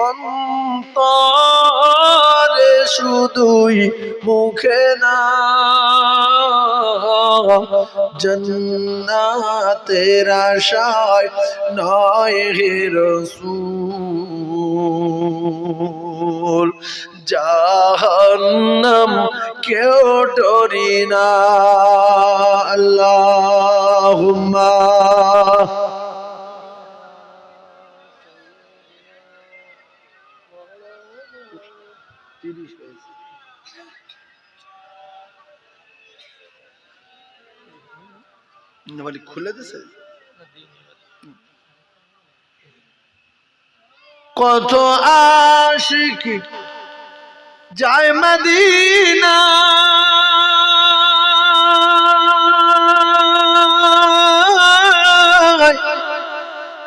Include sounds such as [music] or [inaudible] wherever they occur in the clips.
অন্তরে শুধুই মুখে না। জন্নাতের আশায় নয় হে রসুল। জাহান্নাম কেউ ডরি না। আল্লাহুম্মা বলি খুলে দিছে? কত আশিক যায় মদিনা।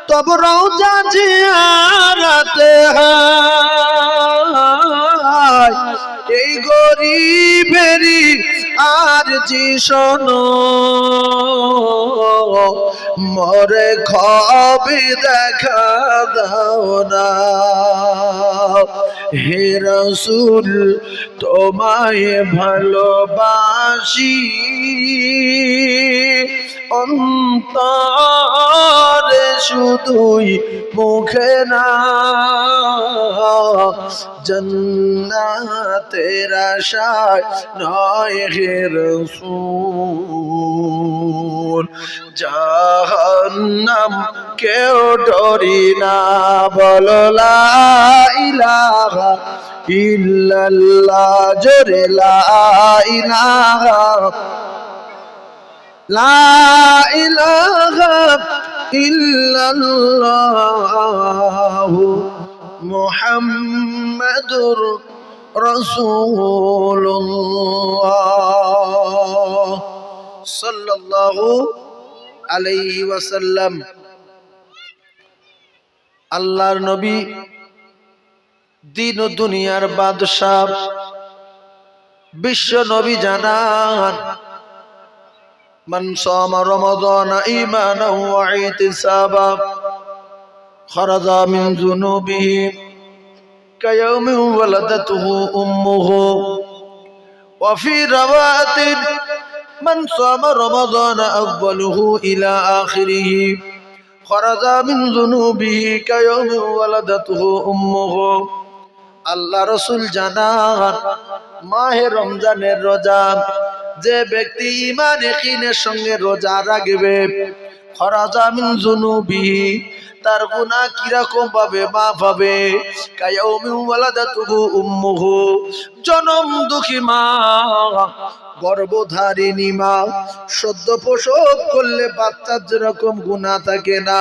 তব রওজা জিয়ারাতে এই গরিবেরি আর জি শোনো, মরে খবি দেখা দাও না। হে রসুল, তোমায় ভালোবাসি, অন্তরে শুধুই মুখে না। জন্না তেরা আশায় নয় হে রসুল জাহান্নাম কেউ ডরি না। বলো লা ইলাহা ইল্লাল্লাহ জোরে লা ইলাহা। ইল্লাল্লাহ রাসূলুল্লাহ সাল্লাল্লাহু আলাইহি ওয়াসাল্লাম আল্লাহর নবী দিন ও দুনিয়ার বাদশাহ বিশ্ব নবী জানান من صام رمضان إيمانا واحتسابا خرج من ذنوبه كيوم ولدته أمه وفي رواية من صام رمضان أوله إلى آخره خرج من ذنوبه كيوم ولدته أمه আল্লাহ রসুল জানান মাহে রমজানের রোজা যে ব্যক্তি ইমান একিনের সঙ্গে রোজা রাখবে খরাজামিন জুনুবি তার গুনাহ কীরকম ভাবে কায়াউমি ওয়ালাদাতুহু উম্মুহু। জনম দুঃখী মা, গর্ভধারিণী মা, সদ্য প্রসব করলে বাচ্চার যেরকম গুনাহ থাকে না।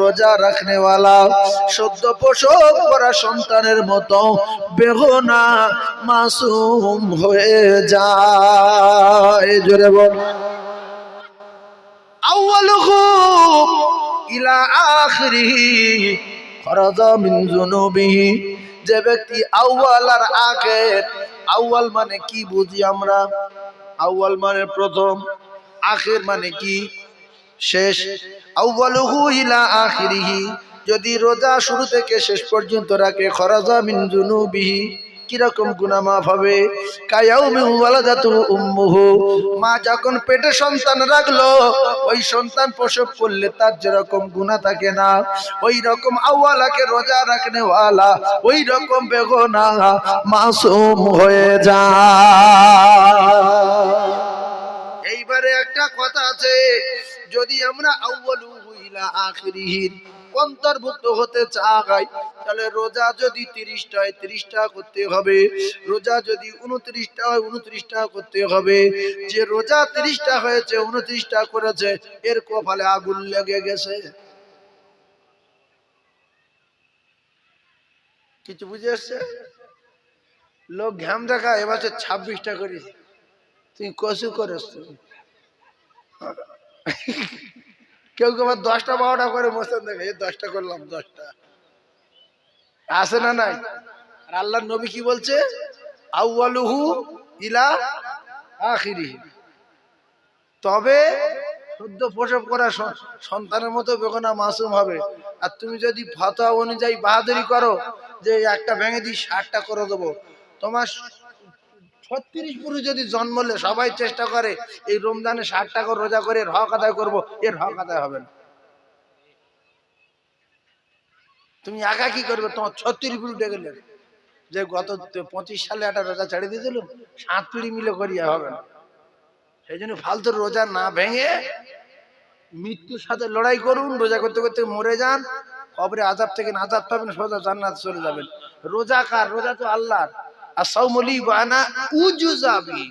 রোজা রাখনে ওয়ালা সদ্য করা সন্তানের মতো বেগুনা মাসুম হয়ে যায়। জোরে বল। আউয়ালুহু ইলা আখিরিহি খরাজা মিন জুনুবিহি। যে ব্যক্তি আউয়াল আর আখির আউয়াল মানে কি বুঝি আমরা? আউয়াল মানে প্রথম, আখির মানে কি? শেষ। আউয়ালুহু ইলা আখিরিহি, যদি রোজা শুরু থেকে শেষ পর্যন্ত রাখে, খরাজা মিন জুনুবিহি। কীরকম গুনাহ মাফ হবে মা যখন পেটে সন্তান রাখল, ওই সন্তান প্রসব করলে তার যেরকম গুনাহ থাকে না, ওই রকম আওয়ালাকে রোজা রাখনে ওয়ালা, ওই রকম বেগনা মাসুম হয়ে যা এইবারে একটা কথা আছে, যদি আমরা আউয়ালু ইলা আখিরিহির অন্তর্ভুক্ত হতে চাই তাহলে রোজা যদি তিরিশটা হয়, তিরিশটা করতে হবে। রোজা যদি উনত্রিশটা হয়, উনত্রিশটা করতে হবে। যে রোজা তিরিশটা হয়েছে, উনত্রিশটা করেছে, এর কপালে আগুন লেগে গেছে। কিছু বুঝে আসছে? লোক ঘাম দেখা এবছর ছাব্বিশটা করিস। তুই করিস? তুই কেউ কেউ আবার দশটা বারোটা করে মোস্তান দেখে, এই দশটা করলাম, দশটা। আসে না নাই? আর আল্লাহ নবী কি বলছে? আউয়ালুহু ইলা আখিরি তবে শুদ্ধ প্রসব করা সন্তানের মতো বেগনা মাসুম হবে। আর তুমি যদি ফতোয়া অনুযায়ী বাহাদুরি করো, যে একটা ভেঙে দিই, ষাটটা করে দেবো। তোমার ছত্রিশ পুরুষ যদি জন্মলে সবাই চেষ্টা করে এই রমজানে ষাটটা করে রোজা করে হক আদায় করব, এর হক আদায় হবে না। তুমি একা কি করবে? তোমার ছত্রিশ পুরুষ ডেকে নেবে। যে গত পঁচিশ সালে একটা রোজা ছেড়ে দিয়েছিল, সাত পিড়ি মিলে করিয়া হবে না। সেই জন্য ফালতু রোজা না ভেঙে মৃত্যুর সাথে লড়াই করুন, রোজা করতে করতে মরে যান। কবরে আজাব থেকে আজাব পাবেন, সোজা জান্নাত চলে যাবেন। রোজা কার? রোজা তো আল্লাহর। আর সৌমলি বানা উজুজাবি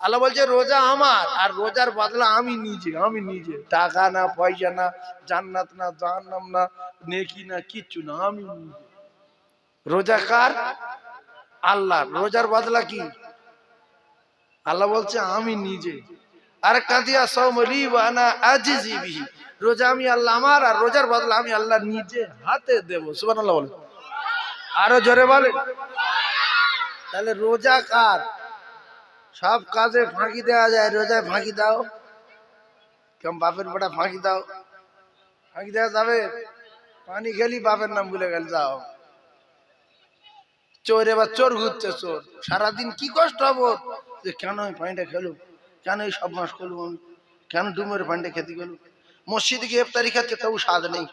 আল্লাহ বলছে, রোজা আমার, আর রোজার বদলা আমি নিজে আমি নিজে। টাকা না, পয়সা না, জান্নাত না, জাহান্নাম না, নেকি না, কিচ্ছু না, আমি নিজে। রোজা কার? আল্লাহ রোজার বদলা কি? আল্লাহ বলছে, আমি নিজে। আর কাদিয়া সৌমলি বানা আজিজিবি রোজা আমি আল্লাহ আমার, আর রোজার বদলা আমি আল্লাহ নিজে হাতে দেব। সুবহানাল্লাহ বলে আরও জোরে বলে তাহলে রোজা কার? সব কাজে ফাঁকি দেওয়া যায়, রোজায় ফাঁকি দাও। কেমন বাপের বেটা ফাঁকি দাও। ফাঁকি দেওয়া যাবে? পানি খেলি বাপের নাম ভুলে গেল, যাও। চোর এবার চোর ঘুরছে, চোর। সারাদিন কি কষ্ট হব? যে কেন আমি পানিটা খেলুম? কেন এই সব মাস করলুম আমি? কেন ডুমের পানিটা খেতে গেলুম? মসজিদে গিয়ে ইফতারি খাচ্ছে তাও স্বাদ নেই।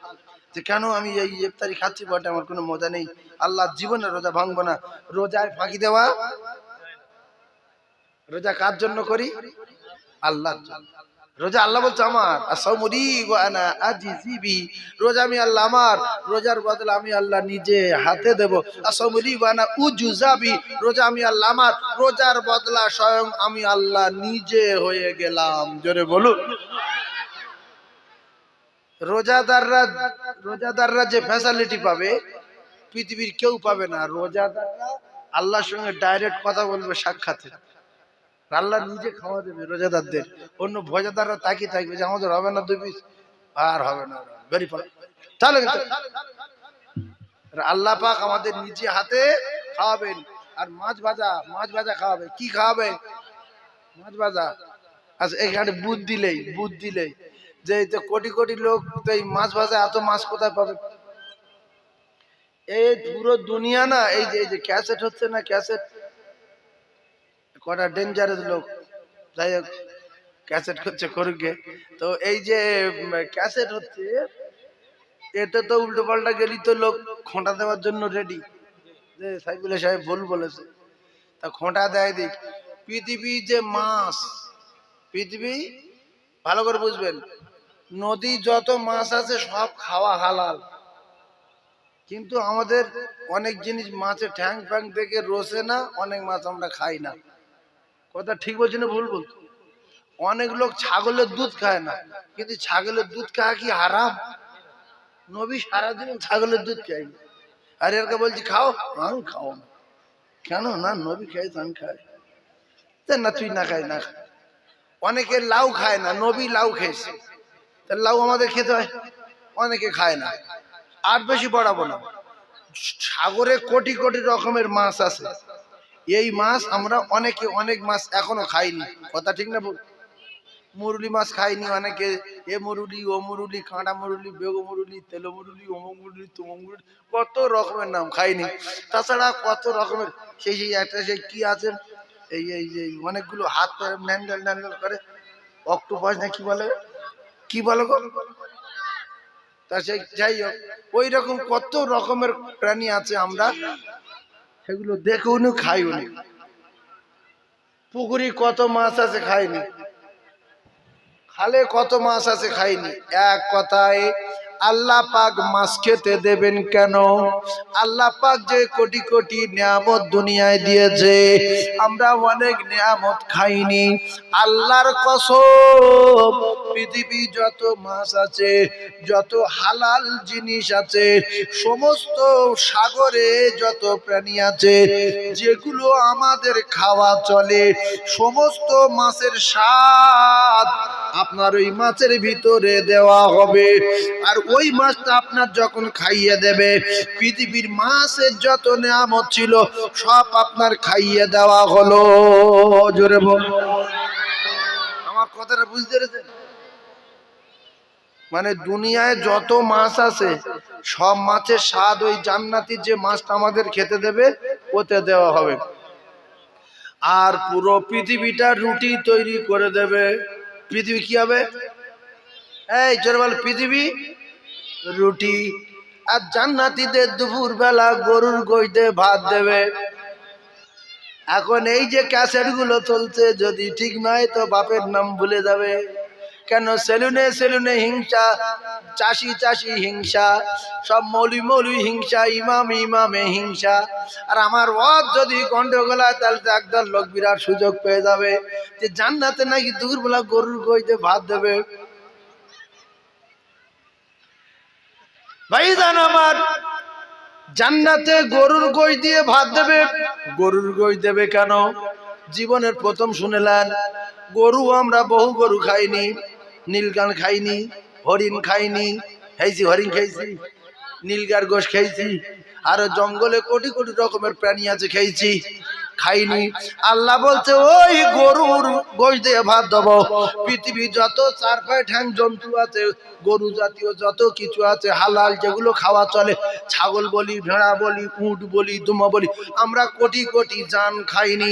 যে কেন আমি এই ইফতারি খাচ্ছি বটে? আমার কোনো মজা নেই। আল্লাহ জীবনে রোজা ভাঙবো না। রোজায় ফাঁকি দেওয়া? রোজা কার জন্য করি? আল্লাহর জন্য। রোজা আল্লাহ বলছে আমার রোজা আমি আল্লাহ আমার, রোজার বদলে আমি আল্লাহ নিজে হাতে দেব। উজুজাবি রোজা আমি আল্লাহ আমার, রোজার বদলা স্বয়ং আমি আল্লাহ নিজে হয়ে গেলাম। জোরে বলুন। রোজাদাররা রোজাদাররা যে ফ্যাসিলিটি পাবে, পৃথিবীর কেউ পাবে না। রোজাদাররা আল্লাহর সঙ্গে ডাইরেক্ট কথা বলবে সাক্ষাতে আল্লাহ নিজে খাওয়া দেবে রোজাদারদের। অন্য ভোজাদাররা তাকিয়ে থাকবে যে, আমাদের হবে না দুই পিস? আর হবে না। ভেরি তাহলে আল্লাহ পাক আমাদের নিজে হাতে খাওয়াবেন। আর মাছ ভাজা মাছ ভাজা খাওয়াবে কি খাওয়াবে মাছ ভাজা। আচ্ছা এখানে বুধ দিলেই বুধ দিলেই যে কোটি কোটি লোক এই মাছ ভাজা, এত মাছ কোথায় পাবে? এই পুরো দুনিয়া না, এই যে এই যে ক্যাসেট হচ্ছে না ক্যাসেট? কটা ডেঞ্জারাস লোক। যাই হোক, ক্যাসেট করছে করুক। তো এই যে ক্যাসেট হচ্ছে এটা তো উল্টো পাল্টা গেলি তো লোক খোঁটা দেওয়ার জন্য রেডি যে সাইফুল্লাহ সাহেব ভুল বলেছে। তা খোঁটা দেয় দিক পৃথিবী যে মাছ, পৃথিবী ভালো করে বুঝবেন নদী যত মাছ আছে সব খাওয়া হালাল। কিন্তু আমাদের অনেক জিনিস মাছের ঠ্যাং ফ্যাং থেকে রোসে না, অনেক মাছ আমরা খাই না। কথা ঠিক বলছি না ভুল বলছি? অনেক লোক ছাগলের দুধ খায় না, কিন্তু ছাগলের দুধ খাওয়া কি হারাম? নবী সারাদিন ছাগলের দুধ খাই আর এরকে বলছি, খাও? আমি খাও না। কেন? না, নবী খাই তো আমি খাই। না, তুই না খাই, না অনেকে লাউ খায় না, নবী লাউ খেয়েছে তা লাউ আমাদের খেতে হয়। অনেকে খায় না। আর বেশি বাড়াবো না। সাগরে কোটি কোটি রকমের মাছ আছে। এই মাছ আমরা অনেকে অনেক মাছ এখনও খাইনি। কথা ঠিক না মুরুলি মাছ খাইনি অনেকে। এ মুরুলি, ও মুরুলি, কাঁটা মুরুলি, বেগো মুরুলি, তেলো মুরুলি অমুক মুরুলি তুমুক মুরুলি, কত রকমের নাম খাইনি। তাছাড়া কত রকমের সেই সেই একটা সেই কি আছে? এই এই যে অনেকগুলো হাত পরে ন্যান্ডেল ন্যান্ডেল করে। অক্টোপাস না কি বলে? কি বলো তা সে যাই হোক ওই রকম কত রকমের প্রাণী আছে আমরা, সেগুলো দেখেও নি খাই উনি। পুকুরি কত মাছ আছে খাইনি। খালে কত মাছ আছে খাইনি। এক কথায় আল্লাহ পাক মাছ খেতে দেবেন কেন? আল্লাহ পাক যে কোটি কোটি নিয়ামত দুনিয়ায় দিয়েছে, আমরা অনেক নিয়ামত খাইনি। আল্লাহর কসম, পৃথিবী যত মাছ আছে, যত হালাল জিনিস আছে, সমস্ত সাগরে যত প্রাণী আছে, যেগুলো আমাদের খাওয়া চলে, সমস্ত মাছের স্বাদ আপনার ওই মাছের ভিতরে দেওয়া হবে। আর ওই মাছটা আপনার যখন খাইয়ে দেবে, পৃথিবীর মাছের যত নিয়ামত ছিল, সব আপনার খাইয়ে দেওয়া হলো। জোরে বল। আমার কথাটা বুঝতে পেরেছেন? মানে দুনিয়ায় যত মাছ আছে, সব মাছের স্বাদ ওই জান্নাতির যে মাছটা আমাদের খেতে দেবে, ওতে দেওয়া হবে। আর পুরো পৃথিবীটা রুটি তৈরি করে দেবে। পৃথিবী কি হবে? এই জোরে বল, পৃথিবী রুটি। আর জান্নাতিদের দুপুর বেলা গরুর গইতে ভাত দেবে। এখন এই যে ক্যাসেটগুলো চলছে, যদি ঠিক নয় তো বাপের নাম ভুলে যাবে। কেন সেলুনে সেলুনে হিংসা, চাষি চাষি হিংসা, সব মৌলি মৌলি হিংসা, ইমাম ইমামে হিংসা। আর আমার ওয়াদ যদি গন্ডগোল হয়, তাহলে তো একদল লোক বিরাট সুযোগ পেয়ে যাবে যে জান্নাতে নাকি দুপুরবেলা গরুর গইতে ভাত দেবে। ভাইজান আমার, জান্নাতে গরুর গই দিয়ে ভাত দেবে। গরুর গই দেবে কেন? জীবনের প্রথম শুনেলেন, গরু আমরা বহু গরু খাইনি, নীলগান খাইনি, হরিণ খাইনি, খাইছি, হরিণ খাইছি, নীলগার গোশ খাইছি, আরও জঙ্গলে কোটি কোটি রকমের প্রাণী আছে, খাইছি। খাইনি। আল্লাহ বলছে, ওই গরুর গোশ দিয়ে ভাত দেবো। পৃথিবী যত চার পায়ে ঠ্যাং জন্তু আছে, গরু জাতীয় যত কিছু আছে, হালাল যেগুলো খাওয়া চলে, ছাগল বলি, ভেড়া বলি, উট বলি, দুমা বলি, আমরা কোটি কোটি জান খাইনি।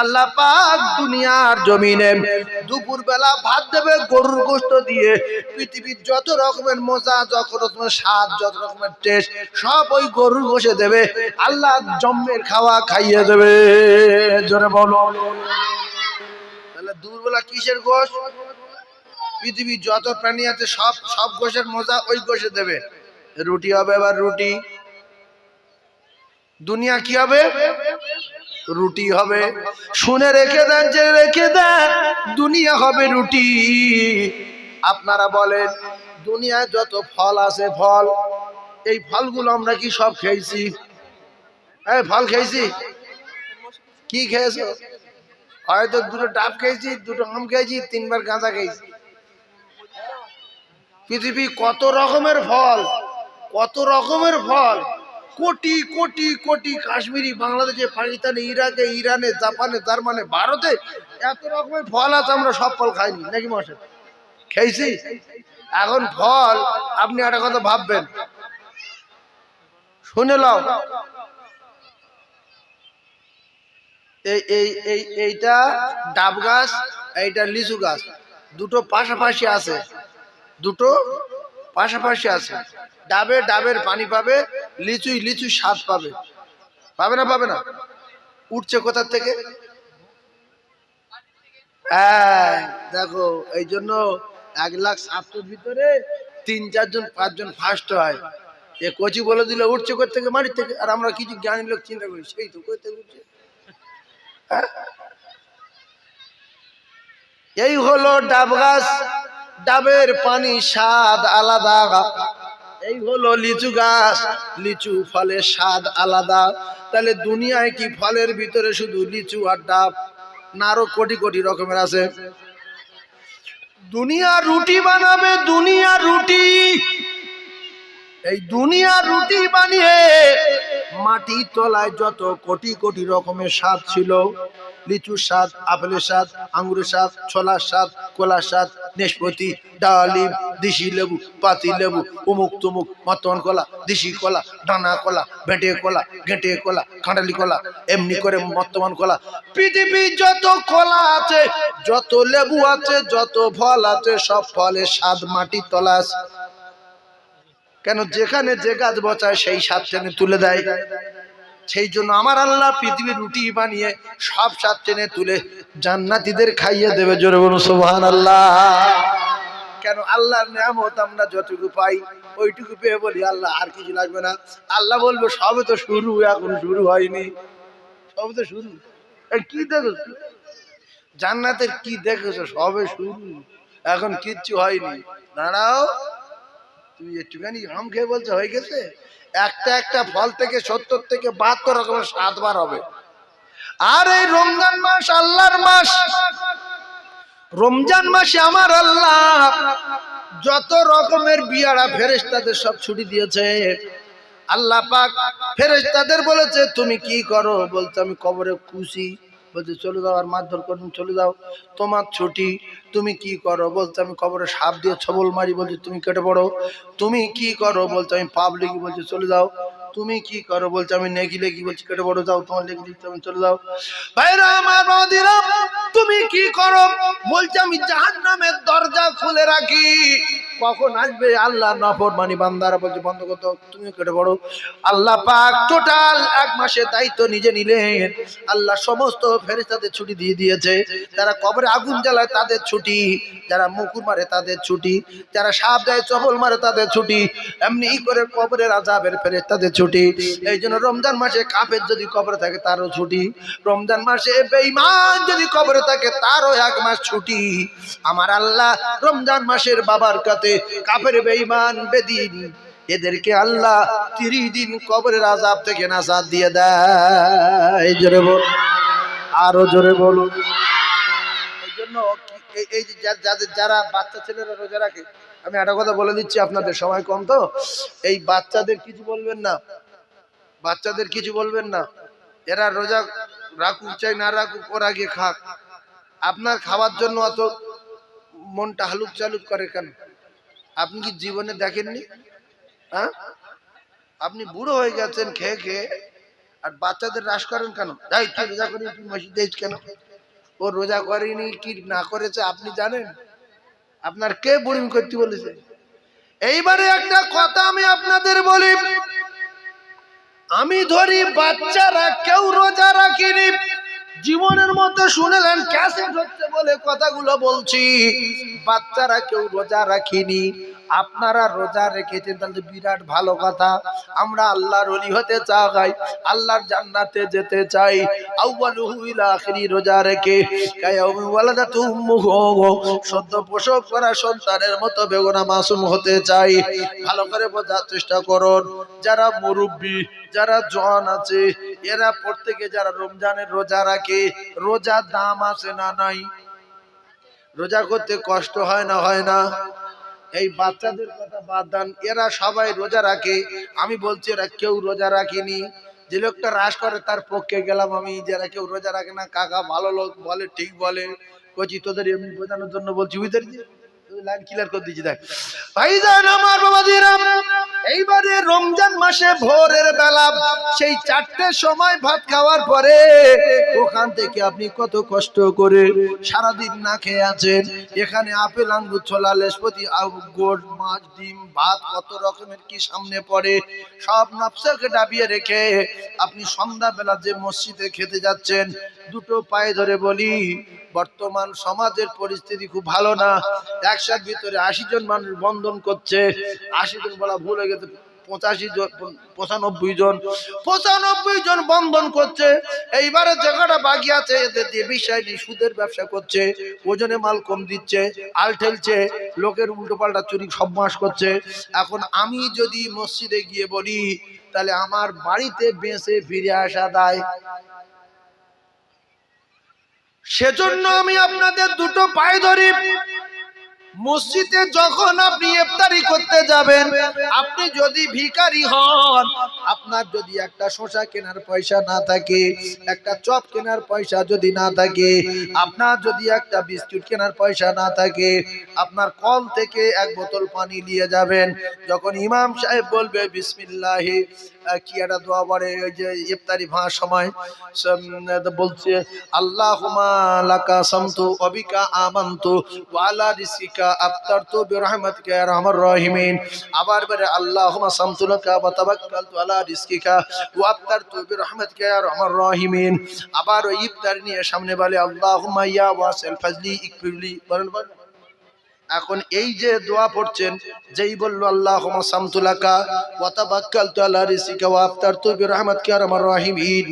আল্লাহ পাক দুনিয়ার জমিনে দুপুর বেলা ভাত দেবে, গরুর গোস্ত দিয়ে। পৃথিবীর যত রকমের মজা, যত রকমের স্বাদ, যত রকমের টেস্ট, সব ওই গরুর গোশে দেবে। আল্লাহ জম্মের খাওয়া খাইয়ে দেবে। জোরে বলো। তাহলে দুপুরবেলা কিসের গোশ? পৃথিবীর যত প্রাণী আছে, সব সব গোশের মজা ওই গোশে দেবে। রুটি হবে এবার রুটি। দুনিয়া কি হবে? রুটি হবে। শুনে রেখে দেন যে রেখে দেন, দুনিয়া হবে রুটি। আপনারা বলেন, দুনিয়ায় যত ফল আছে ফল, এই ফলগুলো আমরা কি সব খেয়েছি? হ্যাঁ ফল খেয়েছি? কি খেয়েছো? হয়তো দুটো ডাব খেয়েছি, দুটো আম খেয়েছি, তিনবার গাঁজা খেয়েছি। পৃথিবী কত রকমের ফল, কত রকমের ফল। কোটি কোটি কোটি কাশ্মীরি, বাংলাদেশে, পাকিস্তানে, ইরাকে, ইরানে, জাপানে, জার্মানে, ভারতে এত রকমের ফল আছে, আমরা সব ফল খাইনি, নাকি মাসে খেয়েছি? এখন ফল, আপনি একটা কথা ভাববেন। শুনে লাও এই এই এই, এইটা ডাব গাছ, এইটা লিচু গাছ। দুটো পাশাপাশি আছে। দুটো পাশাপাশি আছে। ডাবে ডাবের পানি পাবে, লিচুই লিচু স্বাদ পাবে। পাবে না পাবে না? উঠছে কোথার থেকে? হ্যাঁ দেখো, এই জন্য এক লাখ সাতশোর ভিতরে তিন, চারজন, পাঁচজন ফার্স্ট হয়। এ কচি বলে দিলে উঠছে কোথা থেকে? মাটির থেকে। আর আমরা কিছু জ্ঞানী লোক চিন্তা করি, সেই তো কোথা উঠছে? [laughs] এই হলো ডাব গাছ, ডাবের পানি স্বাদ আলাদা। এই হলো লিচু গাছ, লিচু ফলের স্বাদ আলাদা। তাহলে দুনিয়ায় কি ফলের ভিতরে শুধু লিচু আর ডাব? না আরও কোটি কোটি রকমের আছে। দুনিয়া রুটি বানাবে, দুনিয়া রুটি। এই দুনিয়া রুটি বানিয়ে মাটি তলায় যত কোটি কোটি রকমের স্বাদ ছিল, লিচুর স্বাদ, আপেলের স্বাদ আঙ্গুরের স্বাদ, ছোলার স্বাদ, কলার স্বাদ নেশপতি ডালিম, দিশি লেবু, পাতি লেবু, উমুক তুমুক, মতন কলা, দিশি কলা ডানা কলা, ভেটে কলা, ঘেঁটে কলা, খাঁটালি কলা, এমনি করে বর্তমান কলা। পৃথিবী যত কলা আছে, যত লেবু আছে, যত ফল আছে, সব ফলের স্বাদ মাটির তলা আছে। কেন যেখানে যে গাছ বচায় সেই স্বাদ টেনে তুলে দেয়। সেই জন্য আমার আল্লাহ পৃথিবীর রুটি বানিয়ে সব স্বাদ টেনে তুলে জান্নাতীদের খাইয়ে দেবে জোরে বলুন সোহান আল্লাহ কেন আল্লাহর নিয়ামত আমরা যতটুকু পাই, ওইটুকু পেয়ে বলি, আল্লাহ আর কিছু লাগবে না। আল্লাহ বলব, সবে তো শুরু, এখন শুরু হয়নি। সবে তো শুরু। কি দেখো? জান্নাতের কি দেখেছ? সবে শুরু, এখন কিচ্ছু হয়নি। দাঁড়াও। তুমি একটুখানি আম খেয়ে বলছো, হয়ে গেছে? একটা একটা ফল থেকে সত্তর থেকে বাহাত্তর রকমের সাতবার হবে। আর এই রমজান মাস আল্লাহর মাস। রমজান মাসে আমার আল্লাহ যত রকমের বিয়ারা ফেরেস তাদের সব ছুটি দিয়েছে। আল্লাহ পাক ফেরেস তাদের বলেছে, তুমি কি করো? বলতে আমি কবরে খুশি বলছে, চলে যাও আর মারধর করুন চলে যাও। তোমার ছুটি, তুমি কি করো? বলছে, আমি কবরে সাপ দিয়ে ছবল মারি, বলছে, তুমি কেটে পড়ো। তুমি কি করো? বলছে, আমি পাবলিক, বলছে, চলে যাও। তুমি কি করো? বলছে, আমি নেকি লেগি বলছি, কেটে বড় যাও, তোমার লেগে দিচ্ছি আমি চলে যাও। ভাইরা আমার তুমি কি করো? বলছে, আমি জাহান নামের দরজা খুলে রাখি। কখন আসবে? আল্লাহ নফর মানি বান্দারা বলছে, বন্ধ করতো তুমি কেটে পড়ো। আল্লাহ পাক টোটাল এক মাসের দায়িত্ব নিজে নিলেন। আল্লাহ সমস্ত ফেরেস্তাদের ছুটি দিয়ে দিয়েছে। যারা কবরে আগুন জ্বালায় তাদের ছুটি, যারা মুকুর মারে তাদের ছুটি, যারা সাপ দেয় চপল মারে তাদের ছুটি, এমনি করে কবরের আজাবের ফেরেস্তাদের ছুটি এই জন্য রমজান মাসে কাপের যদি কবরে থাকে, তারও ছুটি। রমজান মাসে বেঈমান যদি কবরে থাকে, তারও এক মাস ছুটি। আমার আল্লাহ রমজান মাসের বাবার কাতে কাপের বেঈমান বেদিন। এদেরকে আল্লাহ তিরিশ দিন কবরের আজাব থেকে নাজাদ দিয়ে দেয়। জোরে বল আরও জোরে বলুন। এই জন্য এই- যাদের যারা বাচ্চা ছেলেরা রোজা রাখে আমি একটা কথা বলে দিচ্ছি, আপনাদের সময় কম তো। এই বাচ্চাদের কিছু বলবেন না। বাচ্চাদের কিছু বলবেন না। এরা রোজা রাখুক, চাই না রাখুক, ওরা গিয়ে খাক। আপনার খাওয়ার জন্য অত মনটা হালুক চালুক করে কেন? আপনি কি জীবনে দেখেননি? হ্যাঁ? আপনি বুড়ো হয়ে গেছেন, খেয়ে খেয়ে, আর বাচ্চাদের রাস করেন কেন? যাই রোজা করি মসজিদে কেন? ও রোজা করেনি, কি না করেছে, আপনি জানেন? আপনার কে বোরিং করতে বলেছে? এইবারে একটা কথা আমি আপনাদের বলি। আমি ধরি, বাচ্চারা কেউ রোজা রাখিনি। জীবনের মতো শুনেলেন ক্যাসেট হচ্ছে বলে কথাগুলো বলছি। বাচ্চারা কেউ রোজা রাখিনি। আপনারা রোজা রেখেছেন, তাহলে বিরাট ভালো কথা। আমরা আল্লাহর অলি হতে চাই, আল্লাহর জান্নাতে যেতে চাই। আখিরি রোজা রেখে সদ্য প্রসব করা সন্তানের মতো বেগুনা মাসুম হতে চাই। ভালো করে বোঝার চেষ্টা করুন, যারা মুরব্বী, যারা জন আছে, এরা প্রত্যেকে যারা রমজানের রোজা রাখে রোজার দাম আছে না নাই? রোজা করতে কষ্ট হয় না হয় না? এই বাচ্চাদের কথা বাদ দেন, এরা সবাই রোজা রাখে। আমি বলছি, এরা কেউ রোজা রাখেনি। যে লোকটা রাস করে, তার পক্ষে গেলাম আমি যারা কেউ রোজা রাখে না। কাকা ভালো লোক বলে, ঠিক বলে। কচি তোদের এমনি বোঝানোর জন্য বলছি, বুঝতে লাইন ক্লিয়ার করে দিচ্ছি দেখ। ভাইজান আমার বাবাজিরা এইবারে রমজান মাসে ভোরের বেলা সেই চারটের সময় ভাত খাওয়ার পরে ওখান থেকে আপনি কত কষ্ট করে সারাদিন না খেয়ে আছেন। এখানে আপেল, আঙ্গুর, ছোলা, লেসপতি গোড় মাছ, ডিম, ভাত, কত রকমের কি সামনে পড়ে, সব নফসাকে ডাবিয়ে রেখে আপনি সন্ধ্যাবেলা যে মসজিদে খেতে যাচ্ছেন, দুটো পায়ে ধরে বলি বর্তমান সমাজের পরিস্থিতি খুব ভালো না। একসাথ ভিতরে আশি জন মানুষ বন্ধন করছে। আশি জন বলা ভুল হয়ে গেছে, পঁচাশি জন, পঁচানব্বই জন। পঁচানব্বই জন বন্ধন করছে। এইবারে জায়গাটা বাকি আছে, এদের দিয়ে বিষয় সুদের ব্যবসা করছে। ওজনে মাল কম দিচ্ছে, আল ঠেলছে, লোকের উল্টো পাল্টা চুরি সব মাস করছে। এখন আমি যদি মসজিদে গিয়ে বলি, তাহলে আমার বাড়িতে বেঁচে ফিরে আসা দায়। সেজন্য আমি আপনাদের দুটো পায়ে ধরি। মসজিদে যখন আপনি ইফতারি করতে যাবেন, আপনি যদি ভিখারি হন, আপনার যদি একটা শসা কেনার পয়সা না থাকে, একটা চপ কেনার পয়সা যদি না থাকে, আপনার যদি একটা বিস্কুট কেনার পয়সা না থাকে, আপনার কল থেকে এক বোতল পানি নিয়ে যাবেন। যখন ইমাম সাহেব বলবে, বিসমিল্লাহি কি একটা দোয়া পড়ে ওই যে ইফতারি ভাঁর সময় বলছে আল্লাহুমা লাকা সামতু অবিকা আমান্তু ওয়ালা রিসিকা আফতারতু বিরহমাতিকা ইয়া আরহামার রাহিমিন। আবার বলে আল্লাহুমা সামতু লাকা ওয়া তাওয়াক্কালতু আলা রিজকিকা ওয়া আফতারতু বিরহমাতিকা ইয়া আরহামার রাহিমিন। আবার ইফতার নিয়ে সামনে বলে, আল্লাহুম্মা ইয়া ওয়াসিল ফাজলি ইকফিরলি। বলেন বলেন। এখন এই যে দোয়া পড়ছেন, যেই বলল আল্লাহ সামতুলাকা ওয়াতাবাক্কালতু আলা রিজিকা ওয়া আফতারতু বিরহমাতিকা ইয়া আরহামার রাহিমিন।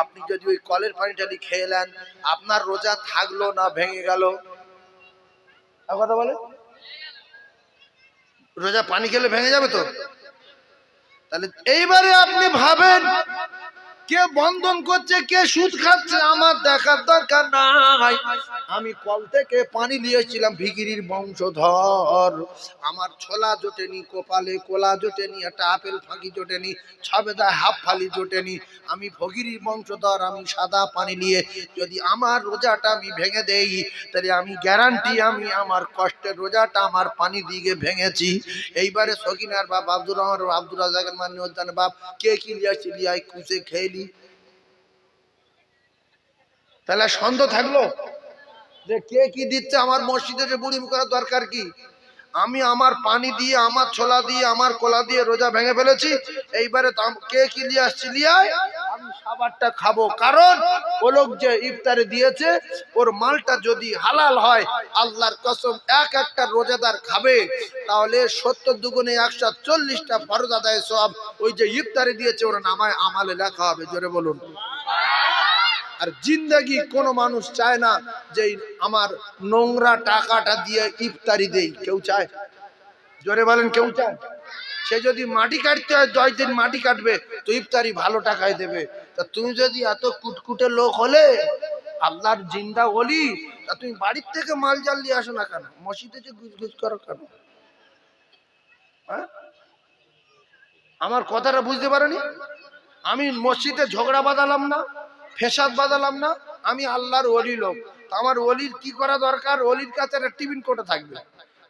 আপনি যদি ওই কলের পানিটা নিয়ে খেলেন আপনার রোজা থাকল না, ভেঙে গেল। আর কথা বলে রোজা পানি খেলে ভেঙে যাবে তো? তাহলে এইবারে আপনি ভাবেন কে বন্ধন করছে কে সুদ খাচ্ছে আমার দেখার দরকার নাই। আমি কল থেকে পানি নিয়েছিলাম ভিগিরির বংশধর। আমার ছোলা জোটেনি কপালে কোলা জোটেনি একটা আপেল ফাঁকি জোটেনি ছবেদা হাফ ফালি জোটেনি। আমি ভগিরির বংশধর আমি সাদা পানি নিয়ে যদি আমার রোজাটা আমি ভেঙে দেই তাহলে আমি গ্যারান্টি আমি আমার কষ্টের রোজাটা আমার পানি দিয়ে ভেঙেছি। এইবারে সকিনার বাপ আব্দুর রহমান বাপ, আব্দুর রাজাকের মানে উদ্যান বাপ কে কি লিয়াছি লিয়াই কুচে খেয়েলি তাহলে সন্দেহ থাকল? যে কে কি দিচ্ছে আমার মসজিদে যে বুড়ি করার দরকার কি? আমি আমার পানি দিয়ে, আমার ছোলা দিয়ে, আমার কোলা দিয়ে রোজা ভেঙে ফেলেছি, এইবারে কে কি নিয়ে আসছি? লিয়ায় আমি খাবারটা খাব। কারণ ও লোক যে ইফতারে দিয়েছে, ওর মালটা যদি হালাল হয়, আল্লাহর কসম, এক একটা রোজাদার খাবে, তাহলে সত্তর দুগুণে একশো চল্লিশটা ফরজ আদায় সব ওই যে ইফতারে দিয়েছে, ওর নামায় আমালে লেখা হবে। জোরে বলুন। আর জিন্দাগি কোনো মানুষ চায় না যে আমার নোংরা টাকাটা দিয়ে ইফতারি দেই। কেউ চায়? জোরে বলেন, কেউ চায়? সে যদি মাটি কাটতে হয়, দশ দিন মাটি কাটবে, তো ইফতারি ভালো টাকায় দেবে। তা তুমি যদি এত কুটকুটে লোক হলে, আল্লাহর জিন্দা বলি তা তুমি বাড়ির থেকে মাল জাল নিয়ে আসো না কেন? মসজিদে যে গুজগুজ করো কেন? হ্যাঁ? আমার কথাটা বুঝতে পারোনি? আমি মসজিদে ঝগড়া বাঁধালাম না। ফেসাদ বাঁধালাম না, আমি আল্লাহর অলি লোক। আমার অলির কি করা দরকার? অলির কাছে একটা টিফিন কোটা থাকবে।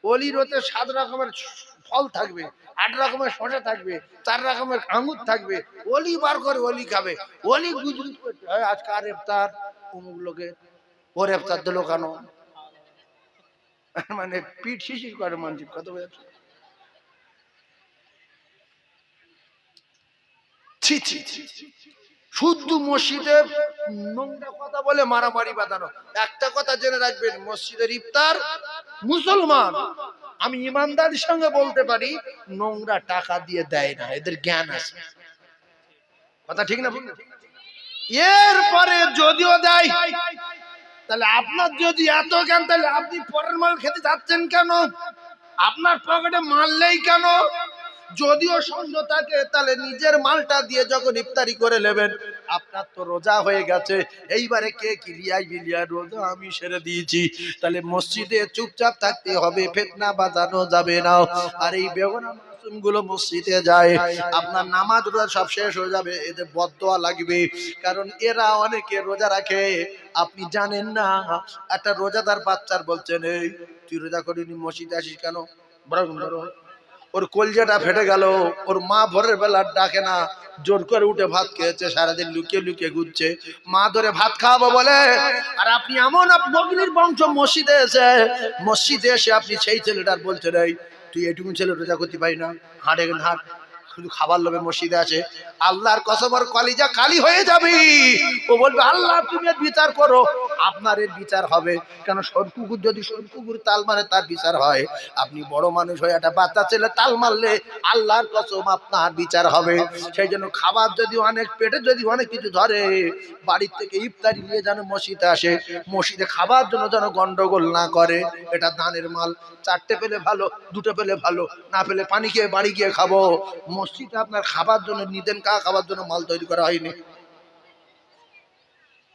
অলির ওতে সাত রকমের ফল থাকবে, আট রকমের শসা থাকবে, চার রকমের আঙুর থাকবে। অলি বার করে অলি খাবে। অলি গুজগুজ করতে হয়, আজকে আর ইফতার, অমুক লোকে, ওর ইফতার দিল কেন? মানে পিঠ শিশির করে মানুষ কত বোঝাচ্ছে ছি ছি ছি। শুদ্ধ মসজিদে নোংরা কথা বলে মারামারি বাঁধানো। একটা কথা জেনে রাখবেন, মসজিদের ইফতার মুসলমান। আমি ইমানদারির সঙ্গে বলতে পারি, নোংরা টাকা দিয়ে দেয় না, এদের জ্ঞান আছে। কথা ঠিক না? এরপরে যদিও দেয়, তাহলে আপনার যদি এত জ্ঞান, তাহলে আপনি পরের মাল খেতে যাচ্ছেন কেন? আপনার পকেটে মারলেই কেন? যদিও সন্দেহ থাকে, তাহলে নিজের মালটা দিয়ে যখন ইফতারি করে নেবেন, আপনার তো রোজা হয়ে গেছে। এইবারে কে কি লিয়াই বিলিয়া রোজা আমি সেরে দিয়েছি। তাহলে মসজিদে চুপচাপ থাকতে হবে, ফেতনা বাজানো যাবে না। আর এই বেগুনা গুলো মসজিদে যায়, আপনার নামাজ রোজা সব শেষ হয়ে যাবে, এদের বদোয়া লাগবে। কারণ এরা অনেকে রোজা রাখে। আপনি জানেন না, একটা রোজাদার বাচ্চার বলছেন, এই, তুই রোজা করিনি, মসজিদে আসিস কেন? বরং বরং ওর কলজাটা ফেটে গেল, ওর মা ভোরের বেলা ডাকে না, জোর করে উঠে ভাত খেয়েছে, সারাদিন লুকিয়ে লুকিয়ে ঘুরছে। মা ধরে ভাত খাওয়াবো বলে, আর আপনি এমন ভগ্নির বংশ মসজিদে এসে মসজিদে এসে আপনি সেই ছেলেটার বলছেন, এই, তুই এটুকু ছেলে রোজা করতে পারি না? হাঁটে হাঁট। শুধু খাবার লোভে মসজিদে আছে, আল্লাহর কসবর কলিজা খালি হয়ে যাবি। ও বলবে, আল্লাহ, তুমি বিচার করো। আপনার এর বিচার হবে। কেন সর কুকুর যদি সর কুকুর তাল মারে, তার বিচার হয়। আপনি বড় মানুষ হয়ে একটা বাচ্চা ছেলে তাল মারলে আল্লাহর কসম আপনার বিচার হবে। সেই জন্য খাবার যদি অনেক, পেটে যদি অনেক কিছু ধরে, বাড়ির থেকে ইফতারি নিয়ে যেন মসজিদে আসে, মসজিদে খাবার জন্য যেন গন্ডগোল না করে, এটা দানের মাল। চারটে পেলে ভালো, দুটো পেলে ভালো, না পেলে পানি খেয়ে বাড়ি গিয়ে খাব। মসজিদে আপনার খাবার জন্য নিতেন কা খাবার জন্য মাল তৈরি করা হয়নি?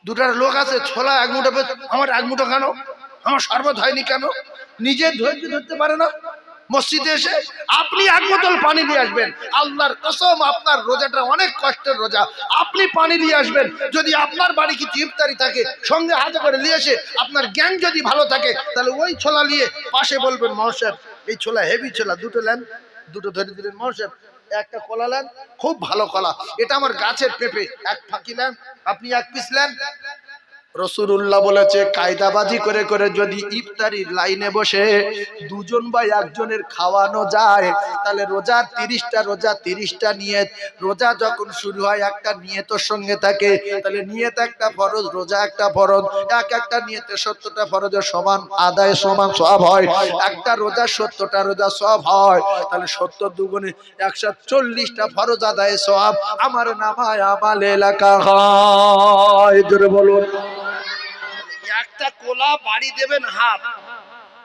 দুটার লোক আছে, ছোলা এক মুঠো আমার এক মুঠো কেন? আমার শরবত হয়নি কেন? নিজের ধৈর্য ধরতে পারে না। মসজিদে এসে আপনি এক বোতল পানি নিয়ে আসবেন। আল্লাহর কসম, আপনার রোজাটা অনেক কষ্টের রোজা। আপনি পানি নিয়ে আসবেন। যদি আপনার বাড়ি কিছু ইফতারি থাকে, সঙ্গে হাতে করে নিয়ে এসে আপনার জ্ঞান যদি ভালো থাকে, তাহলে ওই ছোলা নিয়ে পাশে বলবেন মহসেব এই ছোলা হেভি ছোলা, দুটো নেন, দুটো ধরে দিলেন মহসেব একটা কলা খুব ভালো কলা। এটা আমার গাছের পেঁপে। এক ফাঁকি আপনি এক পিস নেন রসুল্লাহ বলেছে, কায়দাবাজি করে করে যদি ইফতারির লাইনে বসে দুজন বা একজনের খাওয়ানো যায়, তাহলে রোজার তিরিশটা, রোজা তিরিশটা নিয়ত, রোজা যখন শুরু হয় একটা নিয়তর সঙ্গে থাকে, তাহলে নিয়ত একটা ফরজ, রোজা একটা ফরজ, এক একটা নিয়তে সত্যটা ফরজের সমান আদায় সমান সব হয়, একটা রোজা সত্তরটা রোজা সব হয়, তাহলে সত্তর দুগুণে একশো চল্লিশটা ফরজ আদায় সব আমার নামায় আমাল এলাকা হয়। বলুন। একটা কোলা বাড়ি দেবেন হাফ,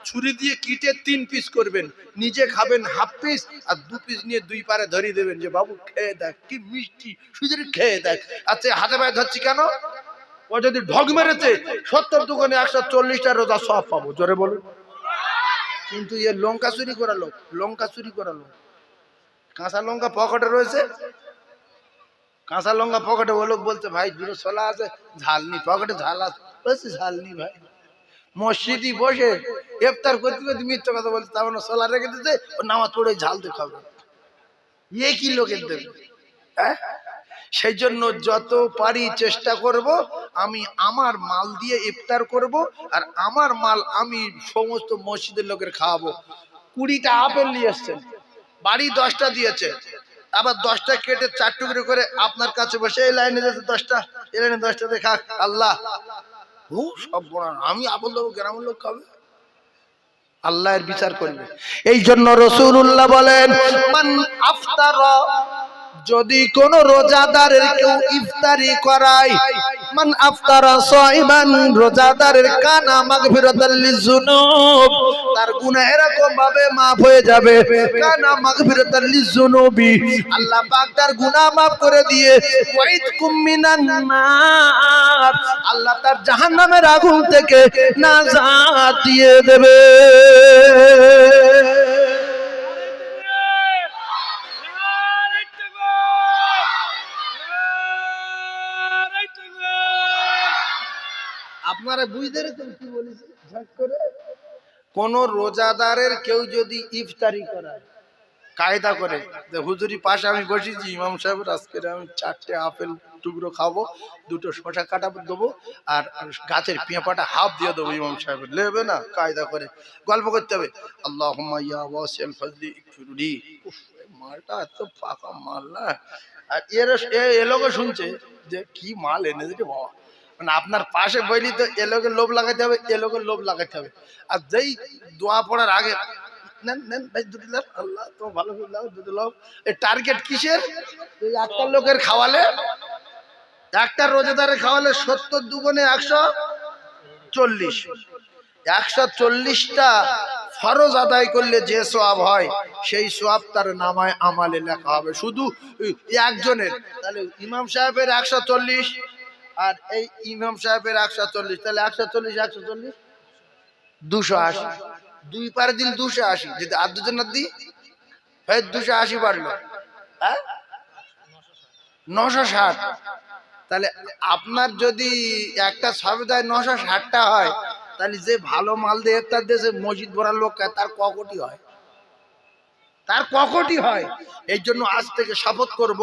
ছুরি দিয়ে কিটে তিন পিস করবেন। নিজে খাবেন হাফ পিস আর দু পিস নিয়ে দুই পারে ধরিয়ে দেবেন যে, বাবু, খেয়ে দেখ, কি মিষ্টি শুধু খেয়ে দেখ। আচ্ছা হাতে পায়ে ধরছি কেন? ও যদি ঢগ মেরেছে, সত্তর দোকানে একশো চল্লিশটা রোজা সব পাবো। জোরে বলুন। কিন্তু এ লঙ্কা চুরি করা লোক লঙ্কা চুরি করা লোক কাঁচা লঙ্কা পকেটে রয়েছে কাঁচা লঙ্কা পকেটে ও লোক বলছে, ভাই দুটো ছোলা আছে ঝাল নি, পকেটে ঝাল আছে। বলছে, ঝাল নি, ভাই। মসজিদই বসে ইফতার করতে করতে মিথ্যা কথা বলছে, তার মানে ছোলা রেখে দিতে ও নামাজ পড়ে ঝাল দিয়ে খাবে। ইয়ে কি লোকের দেবে? হ্যাঁ? সেই জন্য যত পারি চেষ্টা করব, আমি আমার মাল দিয়ে ইফতার করব, আর আমার মাল আমি সমস্ত মসজিদের লোকের খাওয়াবো। কুড়িটা আপেল নিয়ে এসছেন, বাড়ি দশটা দিয়েছে। আবার দশটা কেটে চার টুকরো করে আপনার কাছে বসে, এই লাইনে যেতে দশটা, এই লাইনে দশটা দেখা আল্লাহ। ও সব আমি আবল দেবো গ্রামের লোক খাবে এর বিচার করবে। এই জন্য রসুল্লাহ বলেন, মান আফতারা যদি কোন রোজাদারের কেউ ইফতারি করায়, মান আফতারা সাইমান, রোজাদারের কানা মাগফিরাতাল লিজুনুব তার গুনাহ এরকম ভাবে maaf হয়ে যাবে। কানা মাগফিরাতাল লিজুনুবি আল্লাহ পাক তার গুনাহ maaf করে দিয়ে, ওয়াইদকুম মিনান নার, আল্লাহ তার জাহান্নামের আগুন থেকে নাজাত দিয়ে দেবে। আপনারা বুঝতে কি করে? কোন রোজাদারের কেউ যদি ইফতারি করায় কায়দা করে, যে হুজুরি পাশে আমি বসেছি, ইমাম সাহেবের আজকে আমি চারটে আপেল টুকরো খাব, দুটো শশা কাটা দেবো, আর গাছের পেঁপাটা হাফ দিয়ে দেবো ইমাম সাহেবের। নেবে না? কায়দা করে। গল্প করতে হবে। আল্লাহ মালটা এত ফাঁকা মাল না। আর এর এ লোকও শুনছে যে কি মাল এনেছে রে বাবা। মানে আপনার পাশে বইলি তো এ লোকের লোভ লাগাতে হবে, এ লোকের লোভ লাগাতে হবে। আর যেই দোয়া পড়ার আগে, নেন নেন, ভাই, দুটো লাভ আল্লাহ, তোমার ভালো করে লাভ দুটো লাভ এই টার্গেট কিসের? একটা লোকের খাওয়ালে, একটা রোজাদারে খাওয়ালে সত্তর দুগুণে একশো চল্লিশ। একশো চল্লিশটা ফরজ আদায় করলে যে সোয়াব হয়, সেই সোয়াব তার নামায়, আমালে লেখা হবে। শুধু একজনের, তাহলে ইমাম সাহেবের একশো চল্লিশ আর এই ইমাম সাহেবের একশো চল্লিশ, তাহলে একশো চল্লিশ একশো চল্লিশ? দুশো আশি। দুই পারে দিন দুশো আশি, যদি আর দুজন দিই ফের দুশো আশি বাড়লো। হ্যাঁ? নশো ষাট। তাহলে আপনার যদি একটা সবেদায় নশো ষাটটা হয়, তাহলে যে ভালো মাল দিয়ে ইফতার দেশে মসজিদ ভরার লোক, তার ককটি হয়। তার ককটি হয়। এই জন্য আজ থেকে শপথ করব,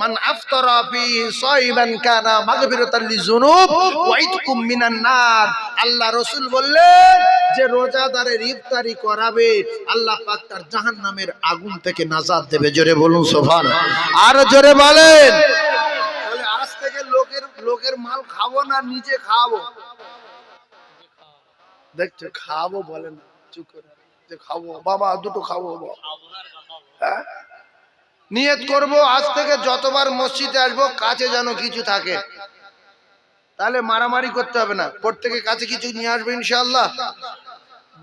মান আফতারা ফি সাইবান কানা মাগফিরাতাল লিযুনুব ওয়া ইতকুম মিনান নার। আল্লাহ রাসূল বললেন, যে রোজাদারের ইফতারি করাবে, আল্লাহ পাক তার জাহান্নামের আগুন থেকে নাজাত দেবে। জোরে বলুন সুবহান আর জোরে বলেন, তাহলে আজ থেকে লোকের লোকের মাল খাব না, নিজে খাব? দেখছ, খাব বলেন চুপ করে। যে খাব, বাবা দুটো খাব হ্যাঁ? নিয়ত করব, আজ থেকে যতবার মসজিদে আসব, কাছে যেন কিছু থাকে। তাহলে মারামারি করতে হবে না। প্রত্যেকের কাছে কিছু নিয়ে আসবে ইনশাল্লাহ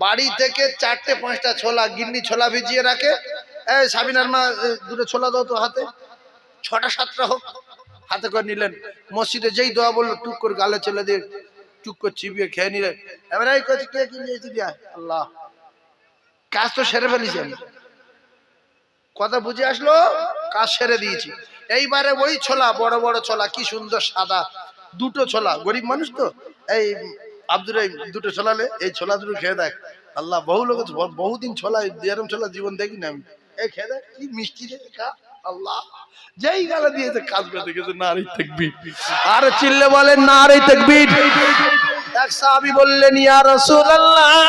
বাড়ি থেকে চারটে পাঁচটা ছোলা, গিন্নি ছোলা ভিজিয়ে রাখে। এই সাবিনার মা দুটো ছোলা দাও তো হাতে। ছটা সাতটা হোক, হাতে করে নিলেন। মসজিদে যেই দোয়া বলল, টুক করে গালে চলে দিয়ে টুক করে চিবিয়ে খেয়ে নিলেন। এবার এই কে কি নিয়েছি দিয়া আল্লাহ। কাজ তো সেরে ফেলেছি আমি। কথা বুঝে আসলো? কাজ সেরে দিয়েছি। এইবারে ওই ছোলা, বড় বড় ছোলা, কি সুন্দর সাদা। দুটো ছোলা, গরিব মানুষ তো। এই আব্দুর দুটো ছোলালে এই ছোলা দুটো খেয়ে দেখ। আল্লাহ, বহু লোক বহুদিন ছোলা এরম ছোলা জীবন দেখি না আমি। এই খেয়ে দেখ, কি মিষ্টি রে আল্লাহ। যেই গালা দিয়েছে, কাজ করে দেখেছে নারী তকবীর। আর চিল্লে বলেন নারী তকবীর। এক সাহাবী বললেন, ইয়া রাসূলুল্লাহ।